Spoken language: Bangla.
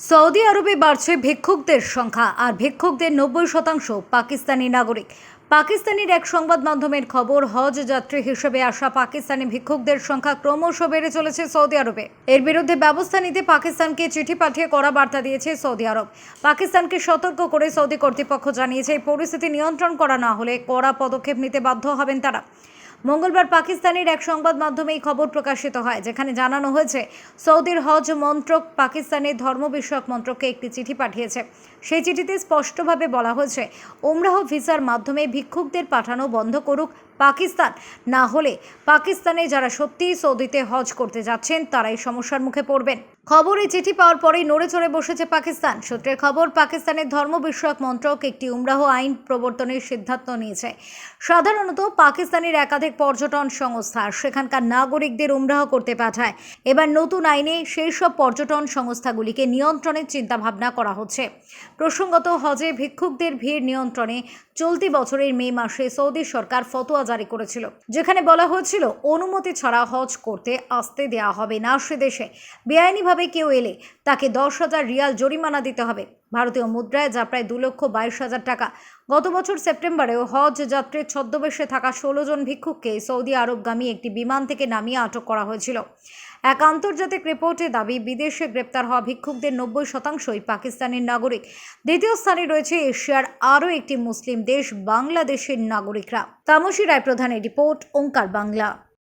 সৌদি আরবে বাড়ছে ভিক্ষুকদের সংখ্যা, আর ভিক্ষুকদের নব্বই শতাংশ পাকিস্তানি নাগরিক। পাকিস্তানের এক সংবাদ মাধ্যমের খবর, হজ যাত্রী হিসেবে আসা পাকিস্তানি ভিক্ষুকদের সংখ্যা ক্রমশ বেড়ে চলেছে সৌদি আরবে। এর বিরুদ্ধে ব্যবস্থা নিতে পাকিস্তানকে চিঠি পাঠিয়ে কড়া বার্তা দিয়েছে সৌদি আরব। পাকিস্তানকে সতর্ক করে সৌদি কর্তৃপক্ষ জানিয়েছে, এই পরিস্থিতি নিয়ন্ত্রণ করা না হলে কড়া পদক্ষেপ নিতে বাধ্য হবেন তারা। মঙ্গলবার পাকিস্তানের এক সংবাদ মাধ্যমে এই খবর প্রকাশিত হয়, যেখানে জানানো হয়েছে, সৌদির হজ মন্ত্রক পাকিস্তানের ধর্ম বিষয়ক মন্ত্রককে একটি চিঠি পাঠিয়েছে। সেই চিঠিতে স্পষ্টভাবে বলা হয়েছে ওমরাহ ভিসার মাধ্যমে ভিক্ষুকদের পাঠানো বন্ধ করুক পাকিস্তান। না হলে পাকিস্তানে যারা সত্যিই সৌদিতে হজ করতে যাচ্ছেন, তারাই সমস্যার মুখে পড়বেন। খবর চিঠি পাওয়ার পরেই নড়ে চড়ে বসেছে পাকিস্তান। সূত্রের খবর, পাকিস্তানের ধর্ম বিষয়ক মন্ত্রক একটি উমরাহ আইন প্রবর্তনের সিদ্ধান্ত নিয়েছে। সাধারণত পাকিস্তানের একাধিক পর্যটন সংস্থা সেখানকার নাগরিকদের উমরাহ করতে পাঠায়। এবার নতুন আইনে সেই সব পর্যটন সংস্থাগুলিকে নিয়ন্ত্রণের চিন্তাভাবনা করা হচ্ছে। প্রসঙ্গত, হজে ভিক্ষুকদের ভিড় নিয়ন্ত্রণে চলতি বছরের মে মাসে সৌদি সরকার ফতোয়া জারি করেছিল, যেখানে বলা হয়েছিল অনুমতি ছাড়া হজ করতে আসতে দেওয়া হবে না সে দেশে। বেআইনিভাবে কেউ এলে তাকে দশ হাজার রিয়াল জরিমানা দিতে হবে। ভারতীয় মুদ্রায় যা প্রায় দু লক্ষ বাইশ হাজার টাকা। গত বছর সেপ্টেম্বরেও হজ যাত্রীর ছদ্মবেশে থাকা ষোলো জন ভিক্ষুককে সৌদি আরবগামী একটি বিমান থেকে নামিয়ে আটক করা হয়েছিল। এক আন্তর্জাতিক রিপোর্টে দাবি, বিদেশে গ্রেপ্তার হওয়া ভিক্ষুকদের নব্বই শতাংশই পাকিস্তানের নাগরিক। দ্বিতীয় স্থানে রয়েছে এশিয়ার আরও একটি মুসলিম দেশ, বাংলাদেশের নাগরিকরা। তামসি রায় প্রধানের রিপোর্ট, ওঙ্কার বাংলা।